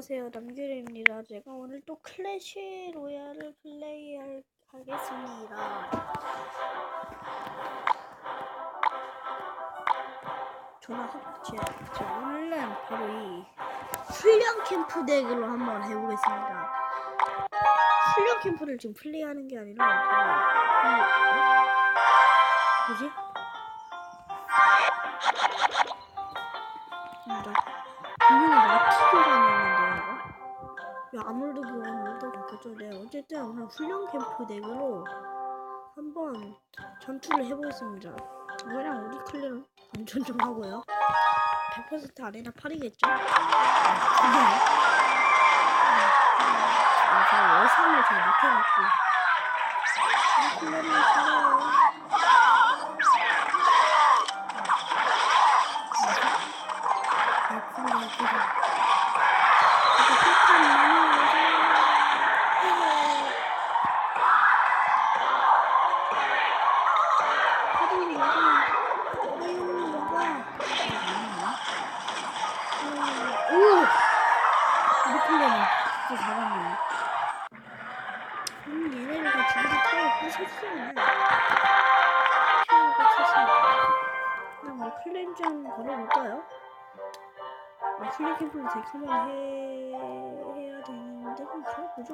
안녕하세요 남규리입니다. 제가 오늘 또 클래시 로얄을 플레이하겠습니다. 저는 학- 제, 제 오늘은 바로 이 훈련 캠프 덱으로 한번 해보겠습니다. 훈련 캠프를 지금 플레이하는 게 아니라 바로 이 어? 뭐지? 아무래도 그건 올더 같겠죠. 네 어쨌든 오늘 훈련 캠프 덱으로 한번 전투를 해보겠습니다. 그냥 우리 클리는 완전 좀 하고요. 100% 아레나 8이겠죠? 그냥 아, 제가 예상을 잘 못해갖고 클리는 잘해요. 음, 얘네를 다 죽이고 타고 부셨어요. 피우고 쳤습니다. 그냥 우리 클랜 좀 걸어볼까요? 아, 클릭 캠프를 되게 한번 해... 해야 되는데 그럼 그래보죠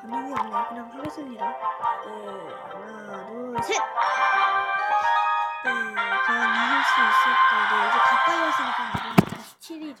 반응이 없네 그냥 하겠습니다 네 하나 둘 셋 네 과연 이길 수 있을까 네 이제 가까이 왔으니까 이러면 다시 7이죠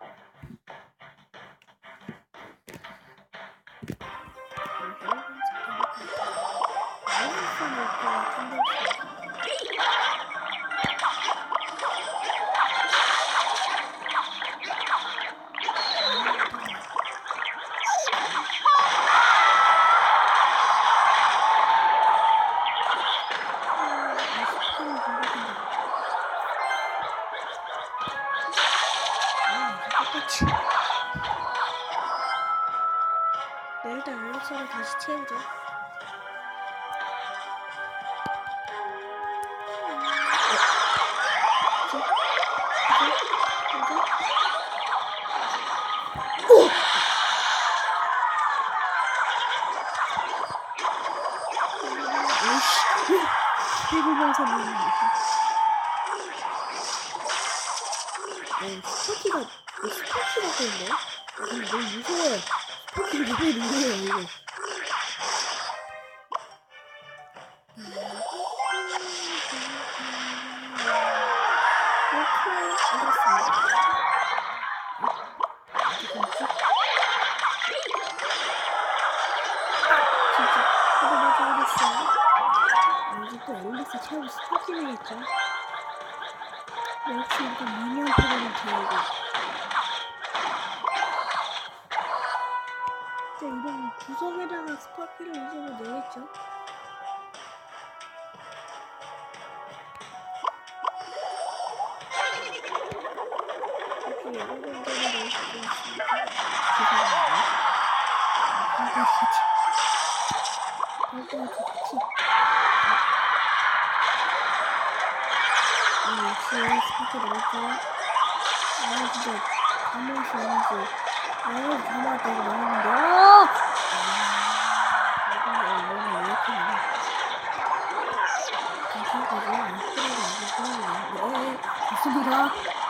해골병사 모임이 네, 스파키가, 왜 스파키가? 아, 근데 너무 무서워요. 스파키 레벨 2예요, 이거. 앨리스 채우고 스파키이겠죠 역시 이거 미니언 패러는 되고. 자, 이런 구석에다가 스파키를 이제는 넣겠죠? 혹시 여러 군데를 넣을 수도 있으니까 죄송합니다. 아, 스파키 넣었죠? 아, 진짜 가만히 있는지. 아, 가만히 있다고 나오는데. 아! 아, 이거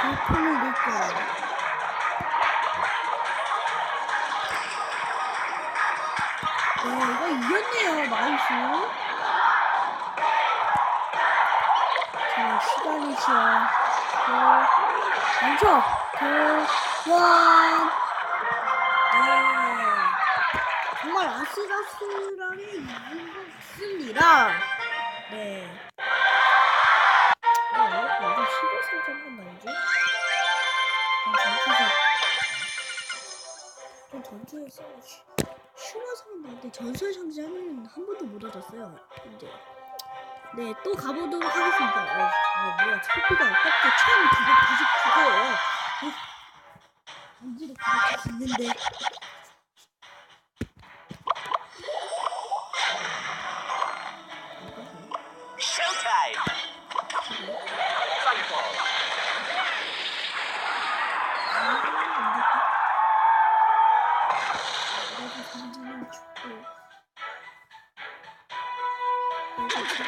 불편을 느껴요. 네, 이거 이겼네요, 나이스. 자, 시간이죠. 그, 먼저, 그, 원. 네. 정말 아슬아슬하게 이겼습니다. 네. 어, 완전 15cm 한번 나오지? 좀 전투에서 써야지. 네, 전설 상자는 한 번도 못 얻었어요. 이제 네 또 가보도록 하겠습니다. 어, 아 뭐야 체피가 아깝게 1999개예요. 언제로 그렇게 짓는데 그래서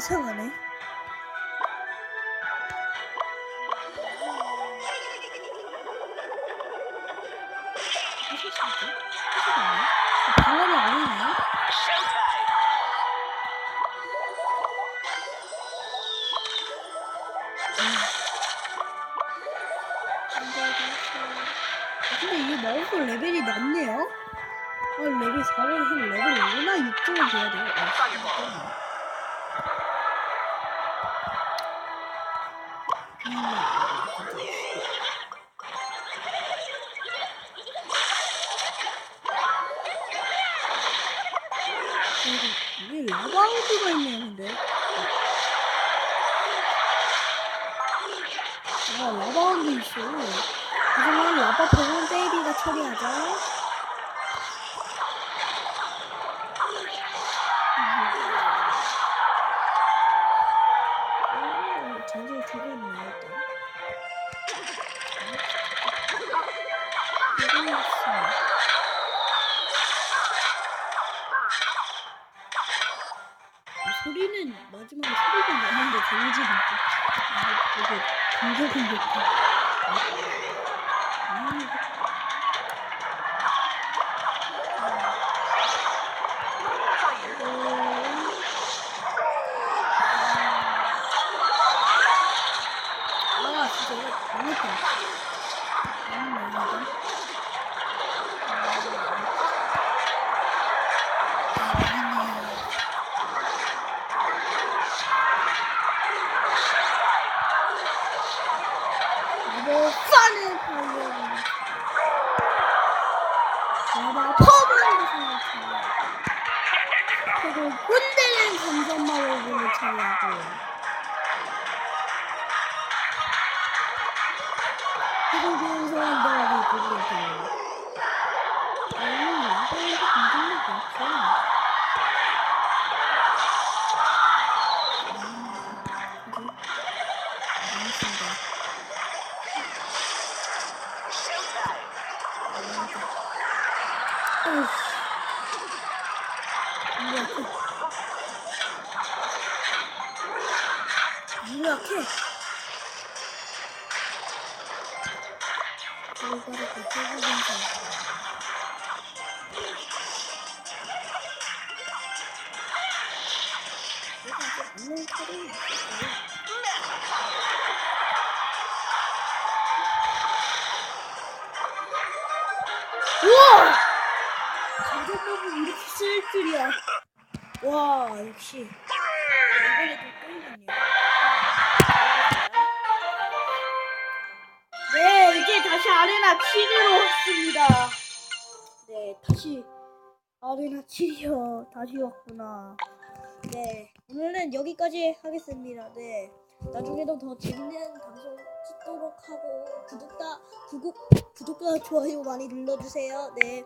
지금 해보는 이게 마우스 레벨이 낮네요? 아, 레벨 4를 한 레벨 5나 6정도 돼야 돼요. 아, 라바우드가 있네요, 근데. 아, 라바우드 있어. 하지만 라바 병원 베이비가 처리하자. 오, 전설 두개 있네, 일단. 이거 있어. 소리는 마지막에 소리가 나는데 들리지 않고 이게 공격은 좋고 Thank you. 있고 아니 이거 감전마법 없어 알겠습니다. 이렇게 해보면서. 내가 이제 없는 칼이. 우와! 감정법을 이렇게 쓸 줄이야. 와, 역시. 다시 아레나 7으로 왔습니다. 네, 다시 아레나 7이요. 다시 왔구나. 네, 오늘은 여기까지 하겠습니다. 네, 나중에도 더 재밌는 방송 찍도록 하고 구독자 구독 구독과 좋아요 많이 눌러주세요. 네,